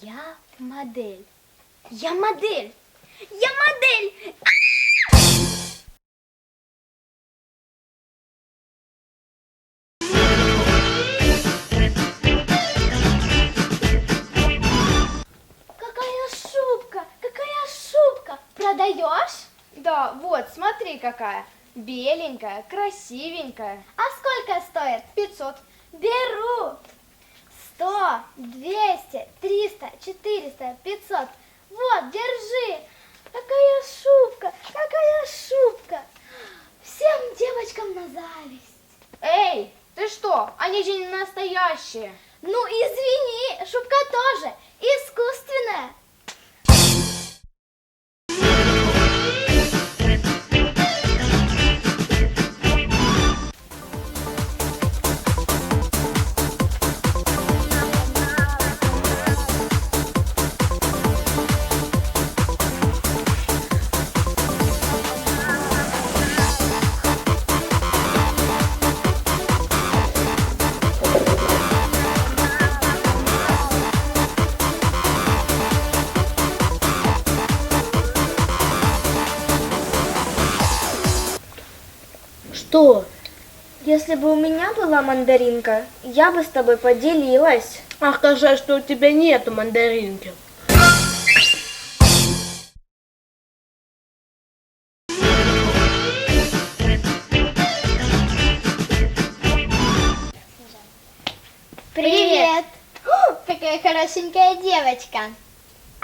Я модель. Я модель. Я модель. Какая шубка? Какая шубка? Продаешь? Да, вот, смотри какая. Беленькая, красивенькая. А сколько стоит? 500. Беру. Сто, двести, триста, четыреста, пятьсот. Вот, держи. Какая шубка, какая шубка. Всем девочкам на зависть. Эй, ты что? Они же не настоящие. Ну, извини, шубка тоже искусственная. Что? Если бы у меня была мандаринка, я бы с тобой поделилась. Ах, как жаль, что у тебя нету мандаринки. Привет. О, какая хорошенькая девочка.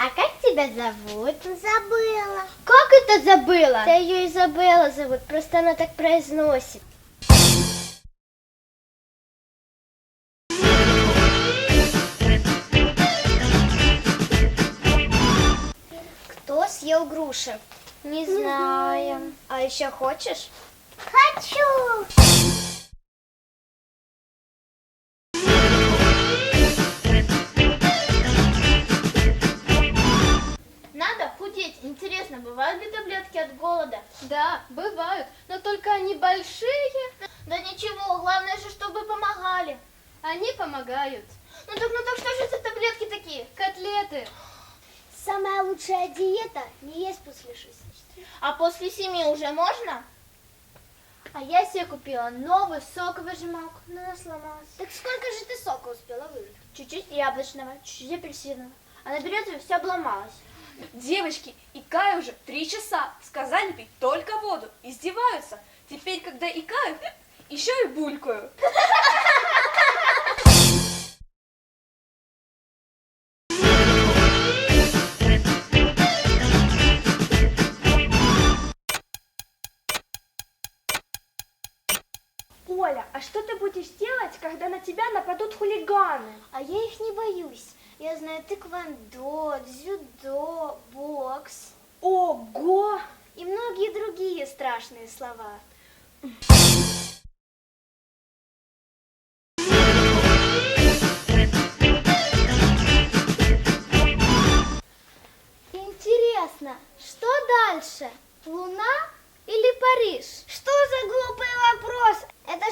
А как тебя зовут? Забыла. Как это забыла? Да ее Изабелла зовут, просто она так произносит. Кто съел груши? Не знаю. А еще хочешь? Хочу. Интересно, бывают ли таблетки от голода? Да, бывают, но только они большие. Да ничего, главное же, чтобы помогали. Они помогают. Ну так, ну так что же за таблетки такие? Котлеты. Самая лучшая диета не есть после шести. А после семи уже можно? А я себе купила новый соковыжималку, но она сломалась. Так сколько же ты сока успела выжать? Чуть-чуть яблочного, чуть-чуть апельсинового. А на березовой все обломалось. Девочки, икаю уже три часа. Сказали пить только воду. Издеваются. Теперь, когда икаю, еще и булькаю. Я знаю тэквондо, дзюдо, бокс Ого! и многие другие страшные слова. Интересно, что дальше? Луна или Париж? Что за глупый вопрос? Это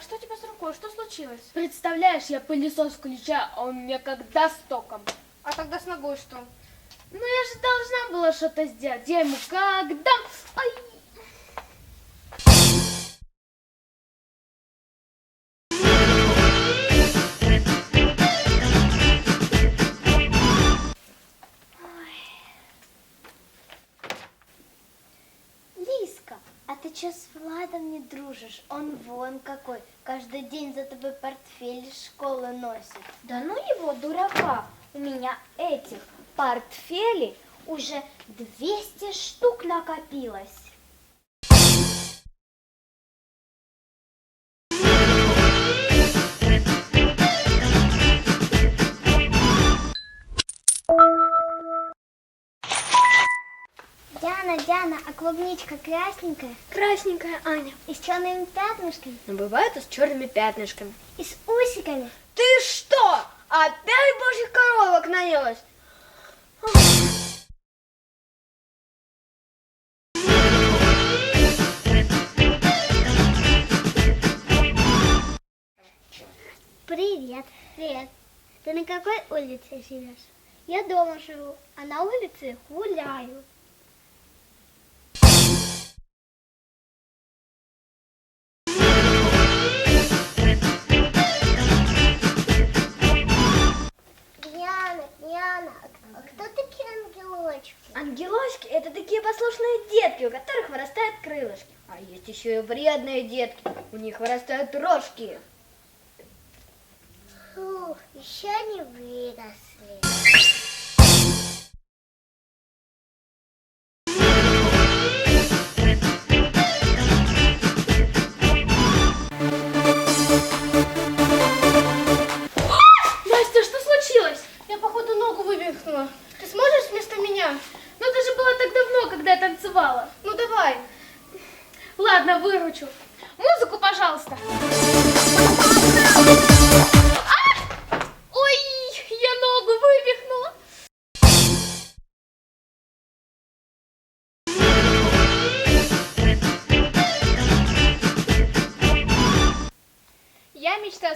А что у тебя с рукой? Что случилось? Представляешь, я пылесос включаю, а он мне когда с током. А тогда с ногой что? Ну я же должна была что-то сделать. Я ему когда... Ай! Что с Владом не дружишь? Он вон какой, каждый день за тобой портфель из школы носит. Да ну его, дурака, у меня этих портфелей уже 200 штук накопилось. Диана, а клубничка красненькая Красненькая Аня. и с черными пятнышками Но бывает и с черными пятнышками. и с усиками. Ты что? Опять божьих коровок наелась? Привет. Привет. Ты на какой улице живешь? Я дома живу, а на улице гуляю. Ангелочки? Ангелочки – это такие послушные детки, у которых вырастают крылышки. А есть еще и вредные детки, у них вырастают рожки. Фух, еще не выросли.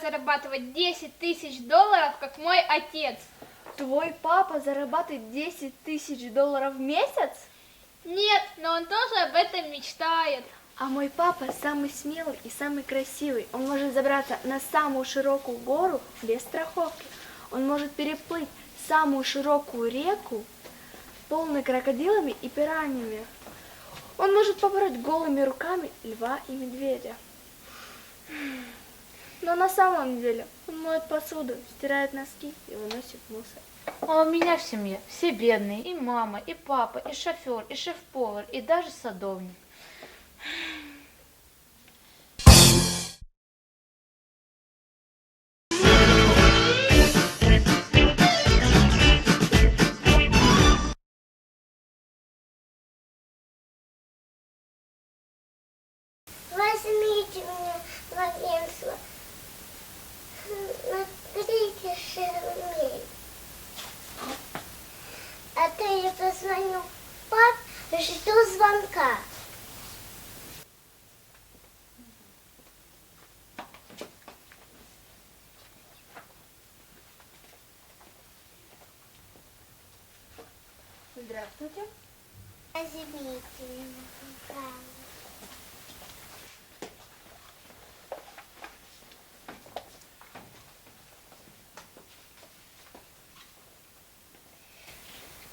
Зарабатывать 10 тысяч долларов, как мой отец. Твой папа зарабатывает 10 тысяч долларов в месяц? Нет, но он тоже об этом мечтает. А мой папа самый смелый и самый красивый. Он может забраться на самую широкую гору без страховки. Он может переплыть самую широкую реку, полной крокодилами и пираньями. Он может побороть голыми руками льва и медведя. Но на самом деле он моет посуду, стирает носки и выносит мусор. А у меня в семье все бедные, и мама, и папа, и шофер, и шеф-повар, и даже садовник. Здравствуйте.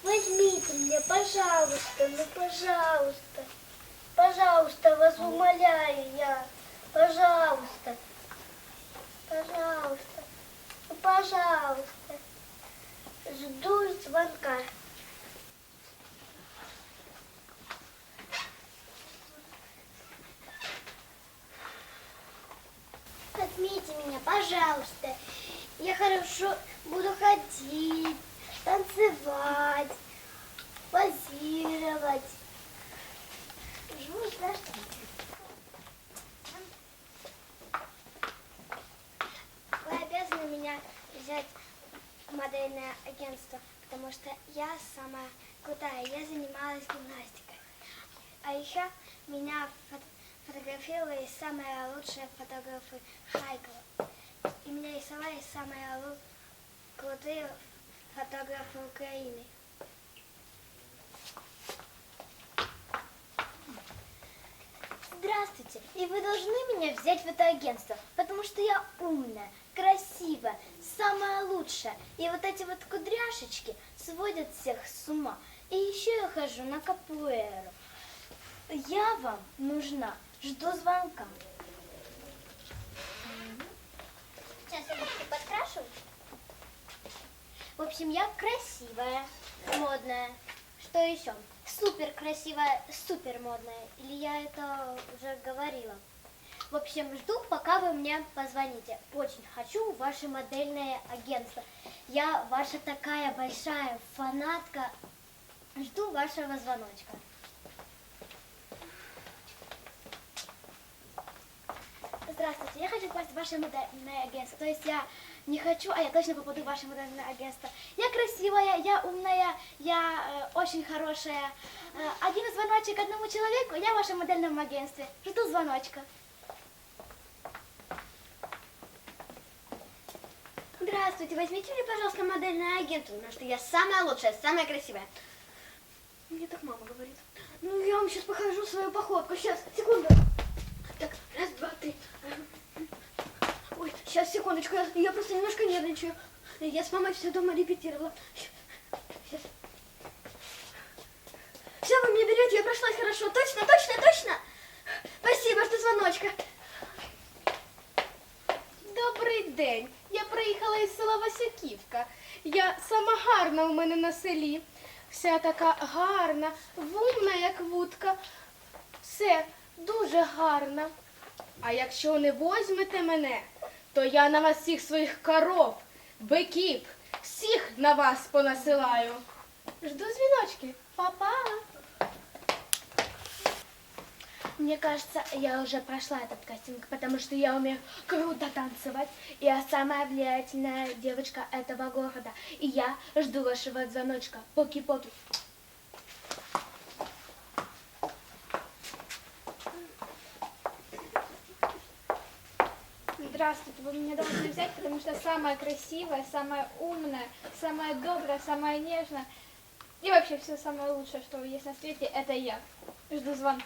Возьмите меня, пожалуйста. Ну пожалуйста. Пожалуйста, вас умоляю я. Пожалуйста. Пожалуйста. Ну, пожалуйста. Жду звонка. Возьмите меня, пожалуйста. Я хорошо буду ходить, танцевать, позировать. Жду, здравствуйте. Вы обязаны меня взять в модельное агентство, потому что я самая крутая. Я занималась гимнастикой. А еще меня фото- фотографировали самые лучшие фотографы Хайкова. И меня рисовали самые крутые фотографы Украины. Здравствуйте, и вы должны меня взять в это агентство, потому что я умная, красивая, самая лучшая. И вот эти вот кудряшечки сводят всех с ума. И еще я хожу на капуэру. Я вам нужна. Жду звонка. Сейчас я буду подкрашивать. В общем, я красивая, модная. Что еще? Супер красивая, супер модная. Или я это уже говорила? В общем, жду, пока вы мне позвоните. Очень хочу ваше модельное агентство. Я ваша такая большая фанатка. Жду вашего звоночка. Здравствуйте, я хочу попасть в ваше модельное агентство. То есть я не хочу, а я точно попаду в ваше модельное агентство. Я красивая, я умная, я э, очень хорошая. Э, один звоночек одному человеку, я в вашем модельном агентстве. Жду звоночка. Здравствуйте, возьмите мне, пожалуйста, модельное агентство, потому что я самая лучшая, самая красивая. Мне так мама говорит. Ну, я вам сейчас покажу свою походку. Сейчас, секунду. Так, раз, два, три. Ой, сейчас, секундочку, я, я просто немножко нервничаю. Я с мамой все дома репетировала. Сейчас. Все, вы мне берете, я прошлась хорошо. Точно, точно, точно. Спасибо, что звоночка. Добрий день. Я приїхала із села Васюківка. Я сама гарна у мене на селі. Вся така гарна, вумна, як вудка. Все дуже гарна. А якщо не возьмете мене, то я на вас всіх своїх коров, биків, всіх на вас понасилаю. Жду дзвіночки. Па-па. Мне кажется, я уже прошла этот кастинг, потому что я умею круто танцевать. и Я самая влиятельная девочка этого города. И я жду вашего звоночка. Поки-поки. Здравствуйте, вы меня должны взять, потому что самая красивая, самая умная, самая добрая, самая нежная. И вообще все самое лучшее, что есть на свете, это я. Жду звонка.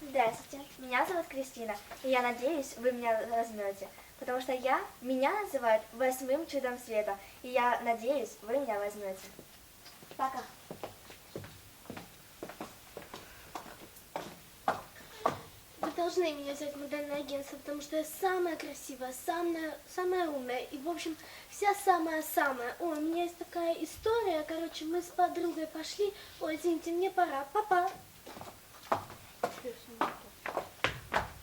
Здравствуйте, меня зовут Кристина, и я надеюсь, вы меня возьмете, потому что я, меня называют восьмым чудом света, и я надеюсь, вы меня возьмете. Пока. Должны меня взять в модельное агентство, потому что я самая красивая, самая, самая умная и, в общем, вся самая-самая. Ой, у меня есть такая история, короче, мы с подругой пошли, ой, извините, мне пора, папа.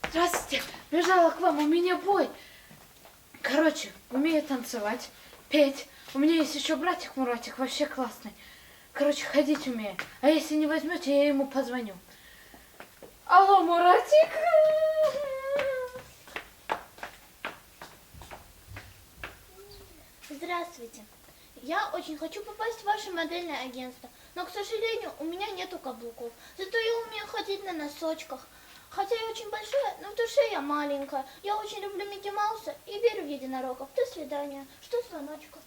Здравствуйте, бежала к вам, у меня бой. Короче, умею танцевать, петь. У меня есть еще братик Муратик, вообще классный. Короче, ходить умею. А если не возьмете, я ему позвоню. Алло, Муратик? Здравствуйте. Я очень хочу попасть в ваше модельное агентство, но, к сожалению, у меня нету каблуков. Зато я умею ходить на носочках. Хотя я очень большая, но в душе я маленькая. Я очень люблю Микки Мауса и верю в единорогов. До свидания. Что звоночка?